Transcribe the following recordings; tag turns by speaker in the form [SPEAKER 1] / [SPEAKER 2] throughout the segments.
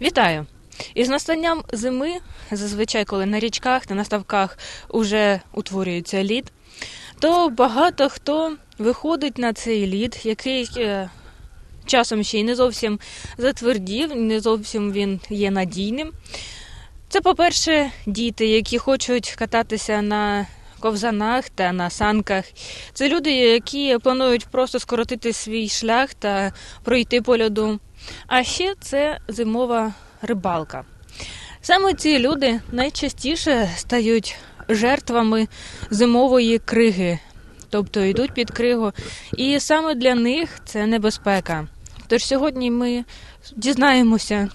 [SPEAKER 1] Вітаю! Із настанням зими, зазвичай, коли на річках та на ставках уже утворюється лід, то багато хто виходить на цей лід, який е, часом ще й не зовсім затвердів, не зовсім він є надійним. Це, по-перше, діти, які хочуть кататися на ковзанах та на санках. Це люди, які планують просто скоротити свій шлях та пройти по льоду. А ще це зимова рибалка. Саме ці люди найчастіше стають жертвами зимової криги, тобто йдуть під кригу. І саме для них це небезпека. Тож сьогодні ми дізнаємося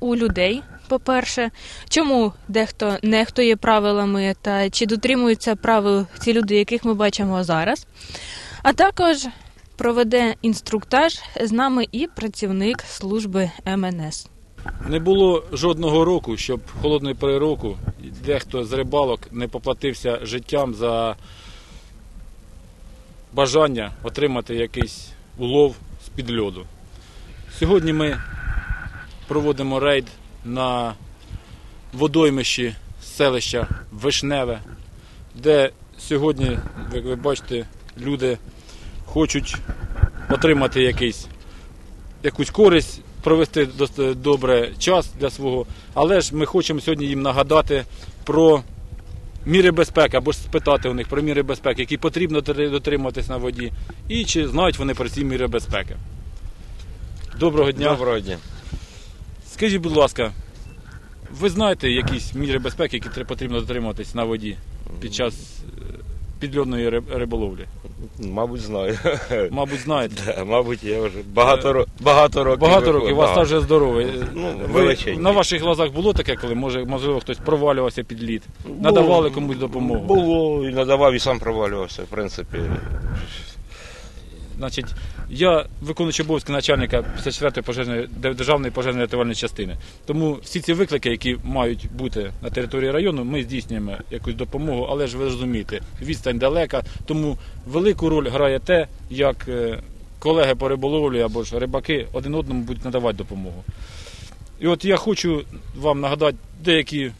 [SPEAKER 1] у людей, по-перше, чому дехто нехтує правилами та чи дотримуються правил ці люди, яких ми бачимо зараз. А також проведе інструктаж з нами і працівник служби МНС.
[SPEAKER 2] Не було жодного року, щоб холодної пори року дехто з рибалок не поплатився життям за бажання отримати якийсь улов з-під льоду. Сьогодні ми проводимо рейд на водоймищі селища Вишневе, де сьогодні, як ви бачите, люди хочуть отримати якийсь, якусь користь, провести добре час для свого. Але ж ми хочемо сьогодні їм нагадати про міри безпеки, або ж спитати у них про міри безпеки, які потрібно дотримуватись на воді, і чи знають вони про ці міри безпеки. Доброго дня.
[SPEAKER 3] Доброго дня.
[SPEAKER 2] Скажіть, будь ласка, ви знаєте якісь міри безпеки, які потрібно дотримуватись на воді під час підльодної риболовлі?
[SPEAKER 3] Мабуть, знаю.
[SPEAKER 2] Мабуть, знаєте.
[SPEAKER 3] Да, Мабуть, я вже багато, ро- багато років.
[SPEAKER 2] Багато років, у вас стаж вже здоровий.
[SPEAKER 3] Ну,
[SPEAKER 2] Ви, на ваших глазах було таке, коли може, можливо хтось провалювався під лід, надавали комусь допомогу.
[SPEAKER 3] Було і надавав, і сам провалювався, в принципі.
[SPEAKER 2] Значить, я виконуючий обов'язки начальника 54-ї пожежної державної пожежної рятувальної частини. Тому всі ці виклики, які мають бути на території району, ми здійснюємо якусь допомогу, але ж ви розумієте, відстань далека. Тому велику роль грає те, як е, колеги по риболовлі або ж рибаки один одному будуть надавати допомогу. І от я хочу вам нагадати деякі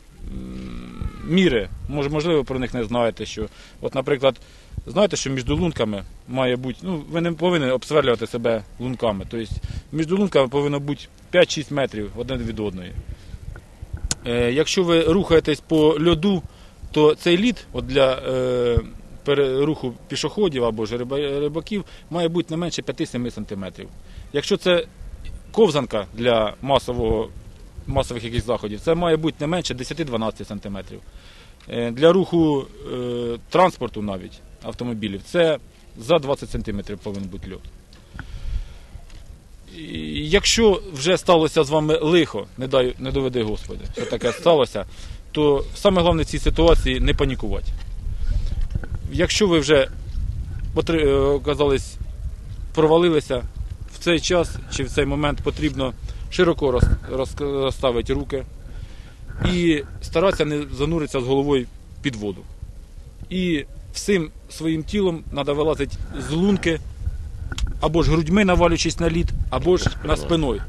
[SPEAKER 2] міри, може, можливо, про них не знаєте, що, от, наприклад, знаєте, що між лунками має бути, ну, ви не повинні обсверлювати себе лунками. Тобто між лунками повинно бути 5-6 метрів один від одної. Е, якщо ви рухаєтесь по льоду, то цей лід от для е, руху пішоходів або ж рибаків має бути не менше 5-7 см. Якщо це ковзанка для масового, масових якихось заходів, це має бути не менше 10-12 см. Е, Для руху е, транспорту навіть автомобілів це за 20 см повинен бути льот. Якщо вже сталося з вами лихо, не дай не доведи Господи, що таке сталося, то саме головне в цій ситуації не панікувати. Якщо ви вже е, оказались, провалилися, в цей час чи в цей момент потрібно широко роз, роз- розставити руки і старатися не зануритися з головою під воду. І всім своїм тілом треба вилазити з лунки, або ж грудьми навалюючись на лід, або ж на спиною.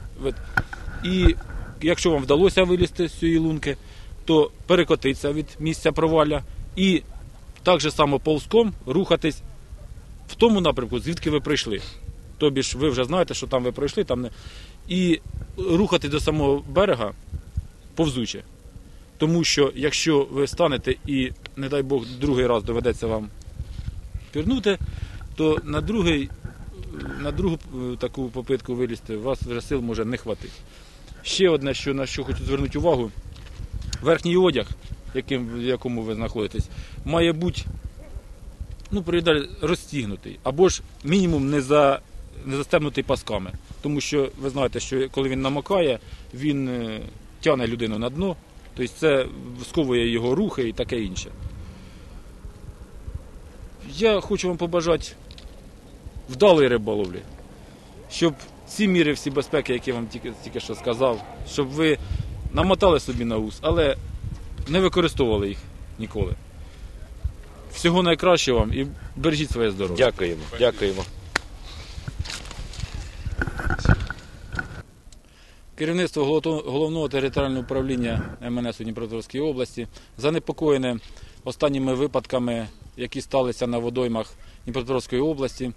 [SPEAKER 2] І якщо вам вдалося вилізти з цієї лунки, то перекотитися від місця провалля і так же само повзком рухатись в тому напрямку, звідки ви прийшли. Тобі ж ви вже знаєте, що там ви пройшли, там не. І рухати до самого берега повзуче. Тому що якщо ви станете і, не дай Бог, другий раз доведеться вам пірнути, то на другий, на другу е, таку попитку вилізти у вас вже сил може не хватити. Ще одне, що на що хочу звернути увагу, верхній одяг, яким, в якому ви знаходитесь, має бути ну, розстігнутий, або ж мінімум не, за, не застебнутий пасками. Тому що ви знаєте, що коли він намокає, він е, тягне людину на дно, тобто це сковує його рухи і таке інше. Я хочу вам побажати вдалої риболовлі, щоб ці міри всі безпеки, які я вам тільки, тільки що сказав, щоб ви намотали собі на ус, але не використовували їх ніколи. Всього найкращого вам і бережіть своє здоров'я. Керівництво головного територіального управління МНС у Дніпропетровській області занепокоєне останніми випадками, які сталися на водоймах Дніпропетровської області,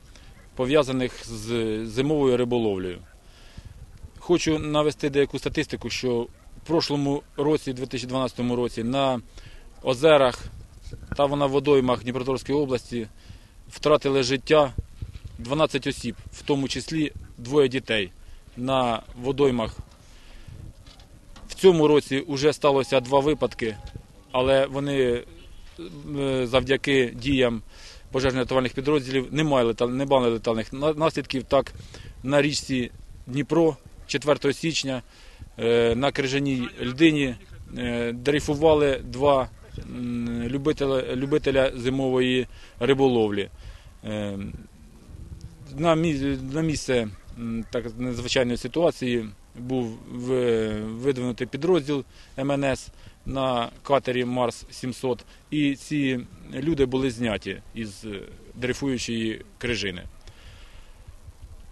[SPEAKER 2] пов'язаних з зимовою риболовлею. Хочу навести деяку статистику, що в прошлому році, 2012 році, на озерах та на водоймах Дніпропетровської області втратили життя 12 осіб, в тому числі двоє дітей на водоймах. В цьому році вже сталося два випадки, але вони е, завдяки діям пожежно-рятувальних підрозділів не мали, не мали летальних на- наслідків. Так, на річці Дніпро 4 січня е, на крижаній льдині е, дрейфували два любителя, любителя зимової риболовлі. Е, На, мі- на місце так надзвичайної ситуації був видвинутий підрозділ МНС на катері Марс 700, і ці люди були зняті із е, дрейфуючої крижини.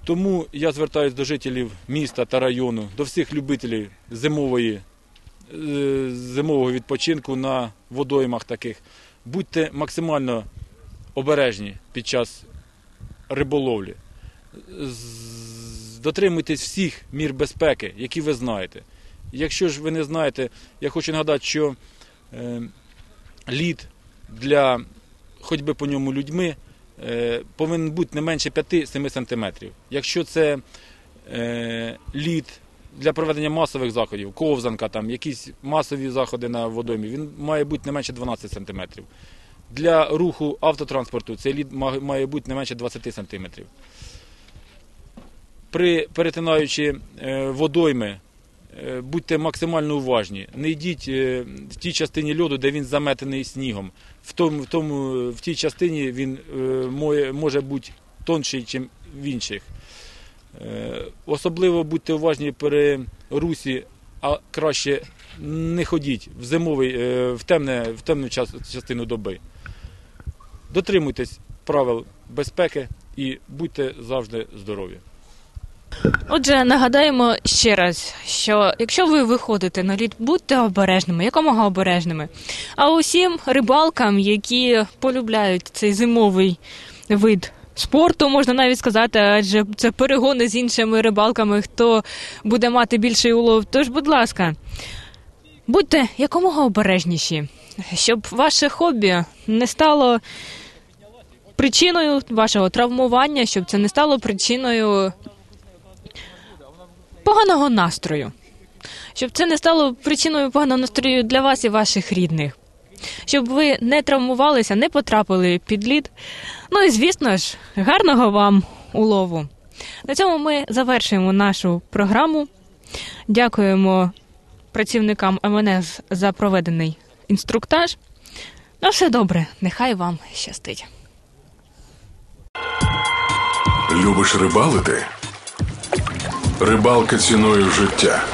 [SPEAKER 2] Тому я звертаюся до жителів міста та району, до всіх любителів зимової, е, зимового відпочинку на водоймах таких. Будьте максимально обережні під час риболовлі. Дотримуйтесь всіх мір безпеки, які ви знаєте. Якщо ж ви не знаєте, я хочу нагадати, що е, лід для ходьби по ньому людьми е, повинен бути не менше 5-7 см. Якщо це е, лід для проведення масових заходів, ковзанка, там, якісь масові заходи на водоймі, він має бути не менше 12 см. Для руху автотранспорту цей лід має бути не менше 20 см. При перетинаючи е, водойми, е, будьте максимально уважні. Не йдіть е, в тій частині льоду, де він заметений снігом. В, тому, в, тому, в тій частині він може бути тонший, ніж в інших. Особливо будьте уважні при русі, а краще не ходіть в зимовий, в, темне, в темну частину доби. Дотримуйтесь правил безпеки і будьте завжди здорові.
[SPEAKER 1] Отже, нагадаємо ще раз, що якщо ви виходите на лід, будьте обережними, якомога обережними. А усім рибалкам, які полюбляють цей зимовий вид спорту, можна навіть сказати, адже це перегони з іншими рибалками, хто буде мати більший улов. Тож, будь ласка, будьте якомога обережніші, щоб ваше хобі не стало причиною вашого травмування, щоб це не стало причиною поганого настрою. Щоб це не стало причиною поганого настрою для вас і ваших рідних. Щоб ви не травмувалися, не потрапили під лід. Ну і звісно ж, гарного вам улову. На цьому ми завершуємо нашу програму. Дякуємо працівникам МНС за проведений інструктаж. Ну, все добре, нехай вам щастить.
[SPEAKER 4] Любиш рибалити? Рибалка ціною життя.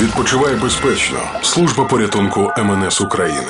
[SPEAKER 4] Відпочивай безпечно. Служба порятунку МНС України.